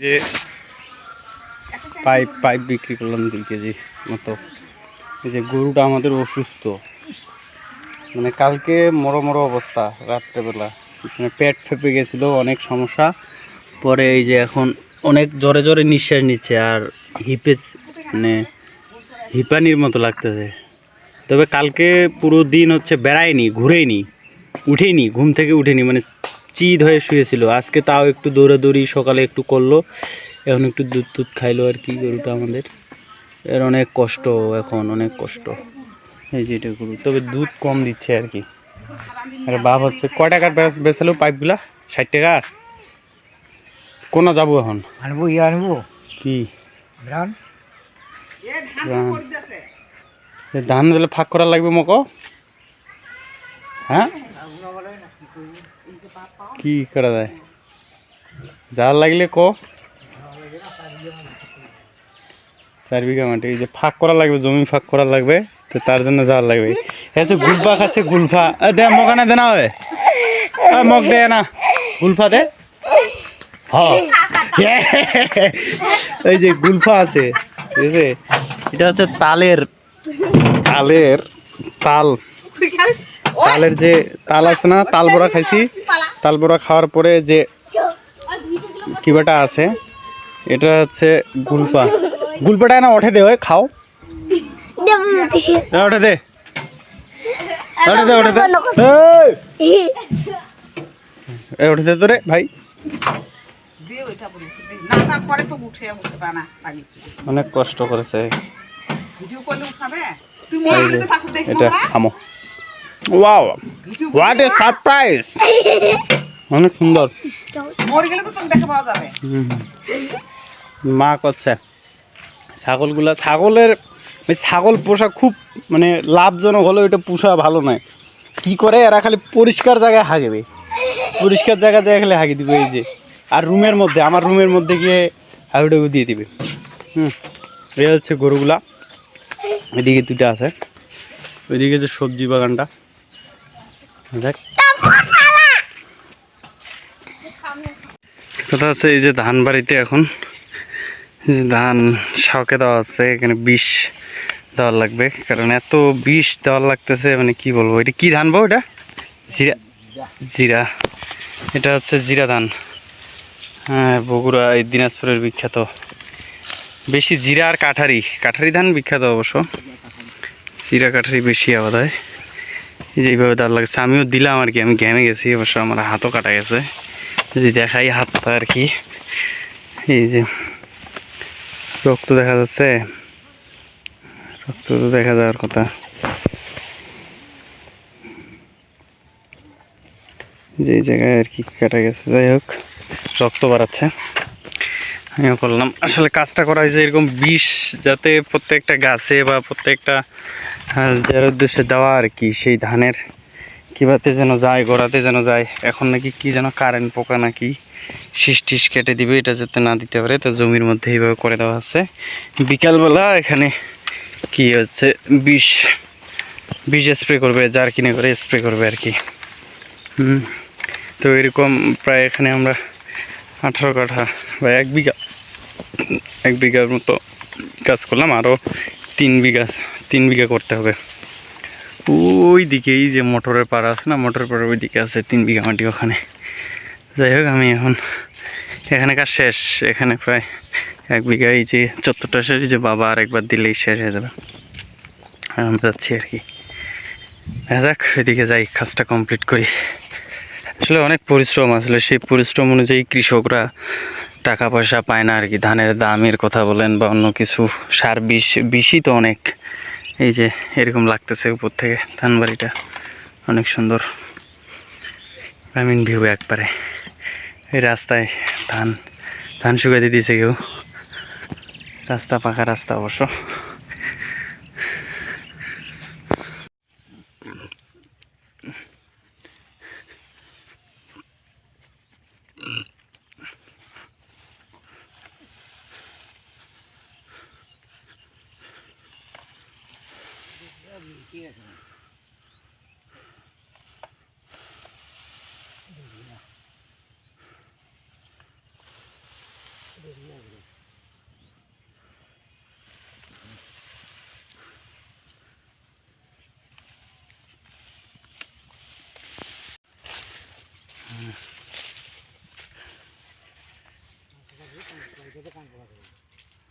যে pipe pipe বিক্রি করলাম দুই কেজি মতো। এই যে গরুটা আমাদের অসুস্থ। মানে কালকে মরো মরো অবস্থা, রাত্রেবেলা। মানে পেট ফেপে গেছিল, অনেক সমস্যা। পরে এই যে এখন অনেক জোরে জোরে নিঃশ্বাস নিচ্ছে আর হিপে মানে হিপানির মতো লাগতেছে। তবে কালকে পুরো দিন হচ্ছে বেড়ায়নি, ঘুরেইনি উঠেনি ঘুম থেকে উঠেনি মানে চিদ হয়ে শুয়েছিল। আজকে তাও একটু দৌড়াদৌড়ি সকালে একটু করল। এখন একটু দুধ টুধ খাইলো আর কি গরুটা আমাদের। এর অনেক কষ্ট এখন অনেক কষ্ট। এই যে এটা গরু তবে দুধ কম দিচ্ছে আর কি। আর বাপ হচ্ছে কয় টাকার বেচালো পাইপগুলা? ষাট টাকার কোনা যাব এখন? আনব ইয়ে আনব। কি? ধান? ধান। এ ধান দিলে ফাঁক করা লাগবে মক? হ্যাঁ? কি করা যায়? যা লাগলে ক? চার বিঘা মাটি এই যে ফাঁক করা লাগবে জমি ফাঁক করা লাগবে তো তার জন্য যা লাগবে। হ্যাঁ গুলফা খাচ্ছে গুলফা। দে মগ না দে না ওই এ, মগ দে না। গুলফা দে। এই যে গুলফা আছে ঠিক আছে এটা হচ্ছে তালের তালের তাল। তালের যে তাল আছে না তাল বড়া খাইছি। তাল বড়া খাওয়ার পরে যে কিবাটা আছে এটা হচ্ছে গুলপা। গুলপাটা না ওঠে দে ওই খাও। ওঠে দে। ওঠে দে ওঠে দে! ওঠে দে তো রে ভাই। অনেক কষ্ট করেছে। এটা না থামো। ওয়াও হোয়াট এ সারপ্রাইজ অনেক সুন্দর। মা করছে। ছাগলগুলা ছাগলের ছাগল পোষা খুব মানে লাভজনক হলেও এটা পোষা ভালো নয়। কি করে? এরা খালি পরিষ্কার জায়গায় হাগবে। পরিষ্কার জায়গা জায়গায় খালি হাগি দিবে এই যে। আর রুমের মধ্যে আমার রুমের মধ্যে গিয়ে হাগুটাগু দিয়ে দিবে। হুম এই হচ্ছে গরুগুলা। এদিকে দুটা আছে। ওইদিকে যে সবজি বাগানটা। কথা আছে এই যে ধান বাড়িতে এখন। ধান শাকে দেওয়া আছে এখানে বিষ দেওয়ার লাগবে। কারণ এত বিষ দেওয়ার লাগতেছে মানে কি বলব, এটা কি ধান বো এটা? জিরা। জিরা। এটা হচ্ছে জিরা ধান। হ্যাঁ বগুড়া, এই দিনাজপুরের বিখ্যাত। বেশি জিরা আর কাঠারি। কাঠারি ধান বিখ্যাত অবশ্য। জিরা কাঠারি বেশি আবাদ হয় এই যে এইভাবে দেওয়ার লাগছে, আমিও দিলাম আর কি, আমি ঘেমে গেছি, অবশ্য আমার হাতও কাটা গেছে। যদি দেখাই হাতটা আর কি। এই যে রক্ত দেখা যাচ্ছে, রক্ত তো দেখা যাওয়ার কথা। যে জায়গায় আর কি কাটা গেছে, যাই হোক, রক্ত বাড়াচ্ছে। করলাম। আসলে কাজটা করা হয়েছে এরকম বিষ যাতে প্রত্যেকটা গাছে বা প্রত্যেকটা আহ, যার উদ্দেশ্যে দেওয়া আর কি সেই ধানের কিবাতে যেন যায় গোড়াতে যেন যায় এখন নাকি কি যেন কারেন্ট পোকা নাকি শীষ টিস কেটে দিবে এটা যাতে না দিতে পারে তো জমির মধ্যে এইভাবে করে দেওয়া আছে। বিকালবেলা এখানে কি হচ্ছে বিষ বিষ স্প্রে করবে যার কিনে করে স্প্রে করবে আর কি। তো এরকম প্রায় এখানে আমরা আঠারো কাঠা বা এক বিঘা এক বিঘার মতো কাজ করলাম আরও তিন বিঘা তিন বিঘা করতে হবে। ওই দিকেই যে মোটরের পাড়া আছে না, মোটরের পাড়া ওই দিকে আছে তিন বিঘা মাটি ওখানে। যাই হোক, আমি এখন এখানে কাজ শেষ। এখানে প্রায় এক বিঘা এই যে চত্বরটা শেষ যে বাবা আর একবার দিলেই শেষ হয়ে যাবে। আমি যাচ্ছি আর কি। যাক, এদিকে যাই, কাজটা কমপ্লিট করি। আসলে অনেক পরিশ্রম, আসলে সেই পরিশ্রম অনুযায়ী কৃষকরা টাকা পয়সা পায় না আর কি ধানের দামের কথা বলেন বা অন্য কিছু, সার বিষ, বিষই তো অনেক। এই যে, এরকম লাগতেছে উপর থেকে ধান বাড়িটা। অনেক সুন্দর। গ্রামীণ ভিউ একবারে। এই রাস্তায় ধান ধান শুকাতে দিয়েছে কেউ। রাস্তা পাকা রাস্তা অবশ্য।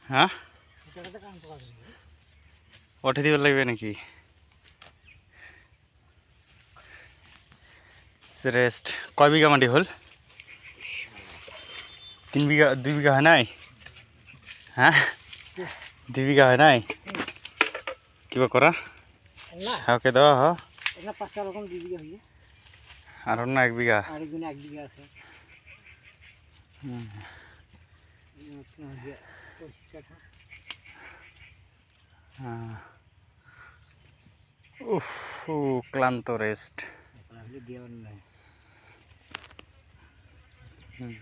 हाँ? उठी दी लगे निकी রেস্ট কয় বিঘা মাটি হল? তিন বিঘা দুই বিঘা হয় নাই? হ্যাঁ? দুই বিঘা হয় নাই? কিবা করা? না। হাওকে দেওয়া হ। আর অন্য এক বিঘা। উফ ক্লান্ত রেস্ট দেওয়ার নাই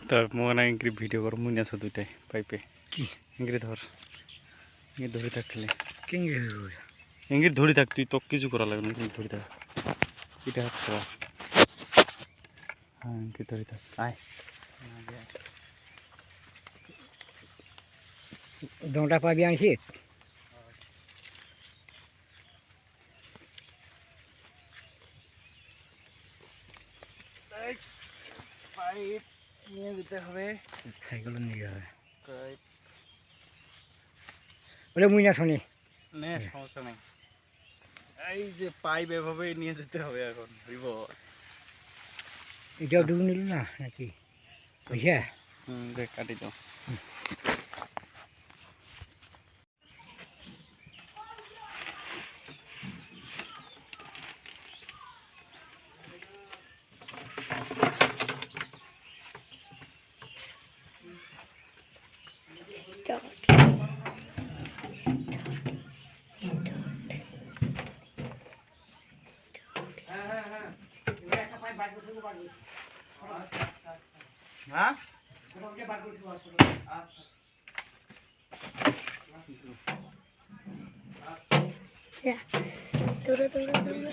তার মনে ইংরি ভিডিও কর মুই আছে দুইটাই পাইপে কি? ইংরি ধর ইংরি ধরে থাক খেলে কেন ইংরি ধরে থাক তুই তো কিছু করা লাগবে না তুই ধরে থাক এটা হচ্ছে করা হ্যাঁ ইংরি ধরে থাক আয় দোটা পাবি আনছি। পাইপ নিয়ে যেতে হবে। সাইকেল নিয়ে হবে বলে মুই না শুনি। নে সমস্যা নেই। এই যে পাইপ এভাবে নিয়ে যেতে হবে এখন রিভর এটাও ডুব নিল না নাকি? বুঝছে হুম দেখ কাটি দাও। হ্যাঁ দৌড়ে দৌড়ে দৌড়ে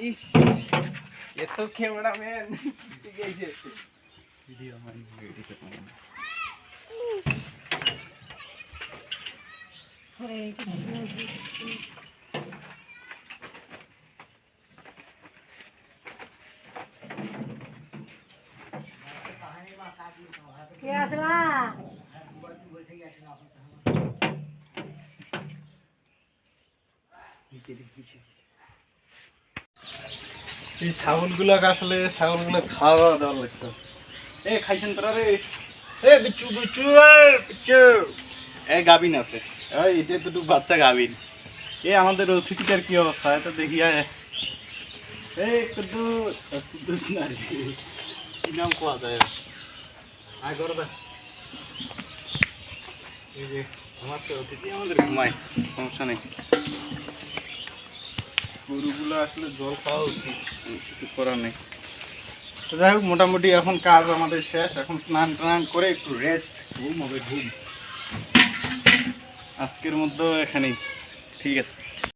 ইস এ তো ক্যামেরাম্যান ঠিক আছে ভিডিও ম্যান ভিডিও ম্যান কে আসলা এই ছাগলগুলো আসলে খাওয়া দাওয়া লাগতো এ, খাইছেন তোরা রে? এ, বিচ্ছু বিচ্ছু বিচ্ছু। এ, গাবিন আছে। এটা দুটো বাচ্চা গাবিন এ আমাদের অতিথিটার কি অবস্থা? এটা দেখি এই নাম যায় এই অতিথি আমাদের ঘুমায়, সমস্যা নেই। গরুগুলো আসলে জল খাওয়া উচিত, কিছু করার নেই। তো যাই হোক, মোটামুটি এখন কাজ আমাদের শেষ। এখন স্নান টান করে একটু রেস্ট ঘুম হবে, ঘুম। আজকের মধ্যে এখানেই। ঠিক আছে।